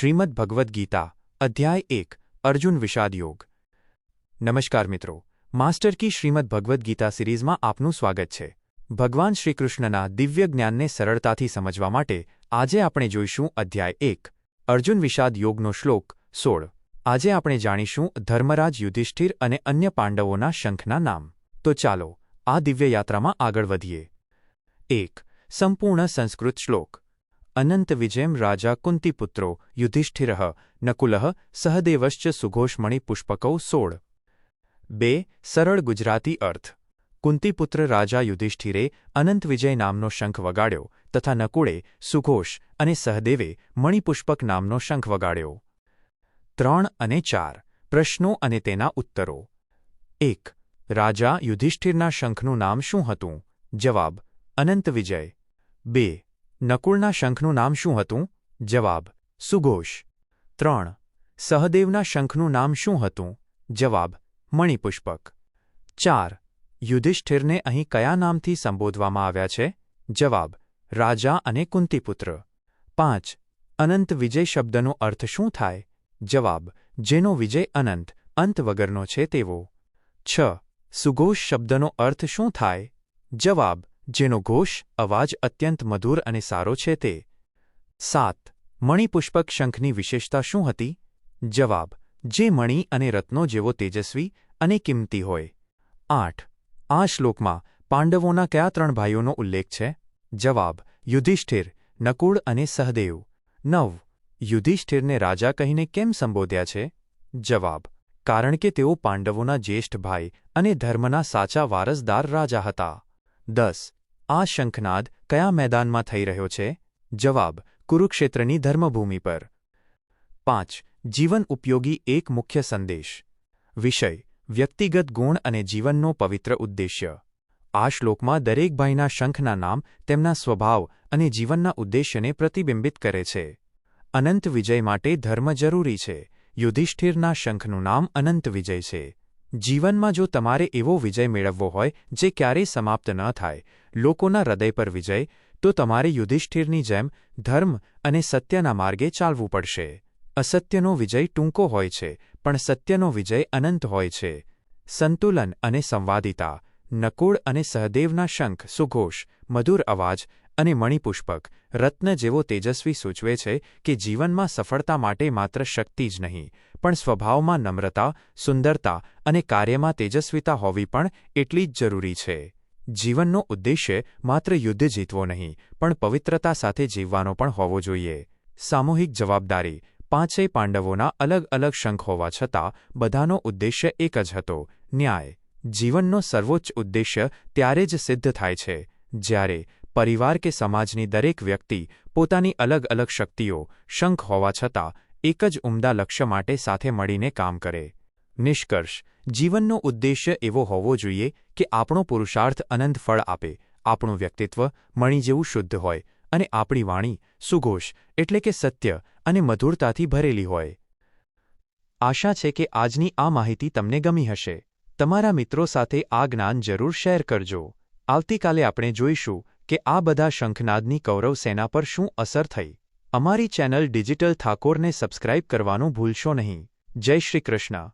શ્રીમદ ભગવદ્ ગીતા, અધ્યાય એક, અર્જુન વિષાદ યોગ. નમસ્કાર મિત્રો, માસ્ટર કી શ્રીમદ ભગવદ્ ગીતા સિરીઝમાં આપનું સ્વાગત છે. ભગવાન શ્રીકૃષ્ણના દિવ્ય જ્ઞાનને સરળતાથી સમજવા માટે આજે આપણે જોઈશું અધ્યાય એક, અર્જુન વિષાદ યોગનો શ્લોક સોળ. આજે આપણે જાણીશું ધર્મરાજ યુધિષ્ઠિર અને અન્ય પાંડવોના શંખના નામ. તો ચાલો, આ દિવ્ય યાત્રામાં આગળ વધીએ. એક, સંપૂર્ણ સંસ્કૃત શ્લોક. અનંત વિજયમ રાજા કુંતીપુત્રો યુધિષ્ઠિર નકુલ સહદેવશ્ચ સુઘોષમણી પુષ્પકૌ સોળ બે સરળ ગુજરાતી અર્થ કુંતીપુત્ર રાજા યુધિષ્ઠિરે અનંત વિજય નામનો શંખ વગાડ્યો તથા નકુળે સુઘોષ અને સહદેવે મણિપુષ્પક નામનો શંખ વગાડ્યો ત્રણ અને ચાર પ્રશ્નો અને તેના ઉત્તરો એક રાજા યુધિષ્ઠિરના શંખનું નામ શું હતું જવાબ અનંત વિજય બે નકુળના શંખનું નામ શું હતું? જવાબ, સુઘોષ. ત્રણ, સહદેવના શંખનું નામ શું હતું? જવાબ, મણિપુષ્પક. ચાર, યુધિષ્ઠિરને અહીં કયા નામથી સંબોધવામાં આવ્યા છે? જવાબ, રાજા અને કુંતીપુત્ર. પાંચ, અનંત વિજય શબ્દનો અર્થ શું થાય? જવાબ, જેનો વિજય અનંત, અંત વગરનો છે તેવો. છ, સુઘોષ શબ્દનો અર્થ શું થાય? જવાબ જેનો ઘોષ, અવાજ અત્યંત મધુર અને સારો છે તે. સાત, મણિપુષ્પક શંખની વિશેષતા શું હતી? જવાબ, જે મણિ અને રત્નો જેવો તેજસ્વી અને કિંમતી હોય. આઠ, આ શ્લોકમાં પાંડવોના કયા ત્રણ ભાઈઓનો ઉલ્લેખ છે? જવાબ, યુધિષ્ઠિર, નકુળ અને સહદેવ. નવ, યુધિષ્ઠિરને રાજા કહીને કેમ સંબોધ્યા છે? જવાબ, કારણ કે તેઓ પાંડવોના જ્યેષ્ઠ ભાઈ અને ધર્મના સાચા વારસદાર રાજા હતા. દસ આ શંખનાદ કયા મેદાનમાં થઈ રહ્યો છે? જવાબ, કુરુક્ષેત્રની ધર્મભૂમિ પર. પાંચ, જીવન ઉપયોગી એક મુખ્ય સંદેશ. વિષય, વ્યક્તિગત ગુણ અને જીવનનો પવિત્ર ઉદ્દેશ્ય. આ શ્લોકમાં દરેક ભાઈના શંખના નામ, તેમના સ્વભાવ અને જીવનના ઉદ્દેશ્યને પ્રતિબિંબિત કરે છે. અનંત વિજય માટે ધર્મ જરૂરી છે. યુધિષ્ઠિરના શંખનું નામ અનંત વિજય છે. જીવનમાં જો તમારે એવો વિજય મેળવવો હોય, જે ક્યારેય સમાપ્ત ન થાય લોકોના હૃદય પર વિજય, તો તમારે યુધિષ્ઠિરની જેમ ધર્મ અને સત્યના માર્ગે ચાલવું પડશે. અસત્યનો વિજય ટૂંકો હોય છે, પણ સત્યનો વિજય અનંત હોય છે. સંતુલન અને સંવાદિતા, નકુળ અને સહદેવના શંખ, સુઘોષ, મધુર અવાજ અને મણિપુષ્પક, રત્ન જેવો તેજસ્વી સૂચવે છે કે જીવનમાં સફળતા માટે માત્ર શક્તિ જ નહીં, પણ સ્વભાવમાં નમ્રતા, સુંદરતા અને કાર્યમાં તેજસ્વીતા હોવી પણ એટલી જ જરૂરી છે. જીવનનો ઉદ્દેશ્ય માત્ર યુદ્ધ જીતવો નહીં, પણ પવિત્રતા સાથે જીવવાનો પણ હોવો જોઈએ. સામૂહિક જવાબદારી પાંચેય પાંડવોના અલગ અલગ શંખ હોવા છતાં, બધાનો ઉદ્દેશ્ય એક જ હતો, ન્યાય. જીવનનો સર્વોચ્ચ ઉદ્દેશ્ય ત્યારે જ સિદ્ધ થાય છે, જ્યારે પરિવાર કે સમાજની દરેક વ્યક્તિ પોતાની અલગ અલગ શક્તિઓ, શંખ હોવા છતાં, એક જ ઉમદા લક્ષ્ય માટે સાથે મળીને કામ કરે. નિષ્કર્ષ. જીવનનો ઉદ્દેશ્ય એવો હોવો જોઈએ કે આપણો પુરુષાર્થ અનંત ફળ આપે, આપણું વ્યક્તિત્વ મણી જેવું શુદ્ધ હોય અને આપણી વાણી સુઘોષ એટલે કે સત્ય અને મધુરતાથી ભરેલી હોય. આશા છે કે આજની આ માહિતી તમને ગમી હશે. તમારા મિત્રો સાથે આ જ્ઞાન જરૂર શેર કરજો. આવતીકાલે આપણે જોઈશું કે આ બધા શંખનાદની કૌરવ સેના પર શું અસર થઈ. અમારી ચેનલ ડિજિટલ ઠાકોરને સબસ્ક્રાઇબ કરવાનું ભૂલશો નહીં. જય શ્રી કૃષ્ણ.